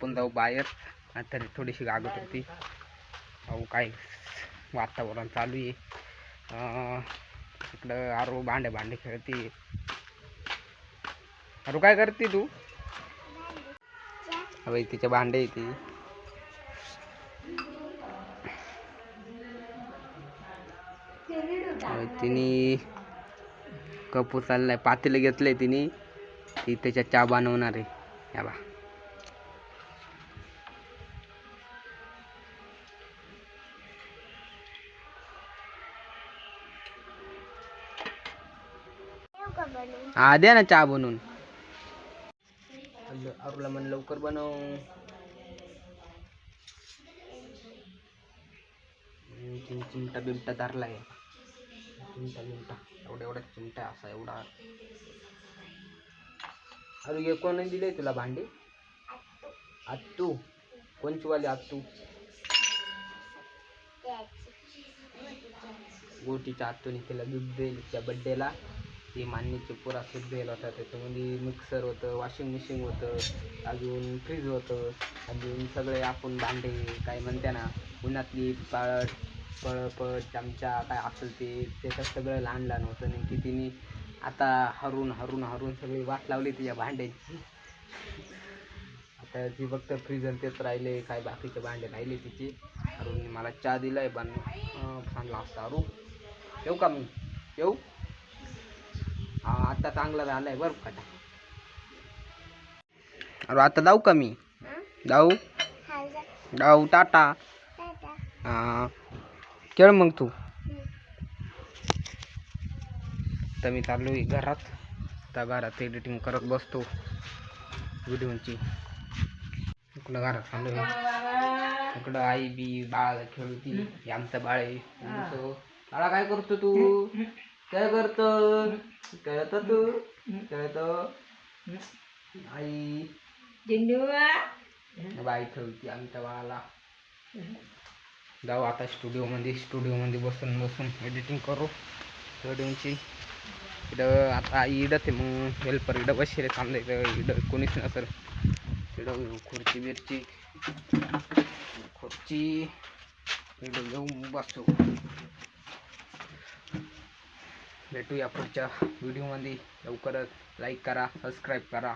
आपण जाऊ बाहेर. तरी थोडीशी गागत होती. अहो काय वातावरण चालू आहे. इकडं आरो भांडे भांडे खेळते. आरू काय करते तू? अबे तिचे भांडे येते तिने कपूर चाललाय. पातेलं घेतलंय तिने. ती त्याच्यात चहा बनवणार आहे. या बा. हा द्या ना चहा बनवून. अरुला म्हण लवकर बनव. चिमटा बिमटा धरलाय. चिमटा बिमटा एवढा एवढा चिमटा असा एवढा. अरे हे कोणी दिले तुला भांडी? आत्तू. कोणची वाली आत्तू? गोटीच्या आत्तूने केला गिफ्ट देईल त्या बड्डेला ते मान्यचे पुरा सुद्धा दिला होता. त्याच्यामध्ये मिक्सर होतं वॉशिंग मशीन होतं अजून फ्रीज होतं अजून सगळे आपण भांडे काय म्हणते ना उन्हातली पळट पळपट चमचा काय असेल ते त्याच्यात सगळं लहान लहान होतं. नेमकी तिने आता हरून हरून हरून सगळी वाट लावली तिच्या भांड्याची. आता ती फक्त फ्रीज आणि तेच राहिले काय बाकीचे भांडे राहिले तिचे. अरुणने मला चहा दिला आहे पण चांगला असता अरू येऊ का मी येऊ? आता चांगला झालाय बरं का अरे आता जाऊ का मी? जाऊ? जाऊ टाटा. हा. खेळ मग तू. तर मी चाललो आहे घरात. त्या घरात एडिटिंग करत बसतो. व्हिडिओची. इकडं घरात चाललो आहे इकडं आई बी बाळ खेळती. आमचं बाळ आहे. बाळा काय करतो तू? काय करतो खेळतो तू? खेळतो आई. बाई ठेवती आमच्या बाळाला जाऊ आता स्टुडिओमध्ये स्टुडिओमध्ये बसून बसून एडिटिंग करू. व्हिडिओची इकडं आता इडत आहे मग. हेल्पर इडं बसले चांगलं इथं. इडं कोणीच नसेल. इडं खुर्ची बिरची. खुर्ची. इडं घेऊन बसतो भेटूया पुढच्या व्हिडिओमध्ये लवकरच लाईक करा सबस्क्राईब करा.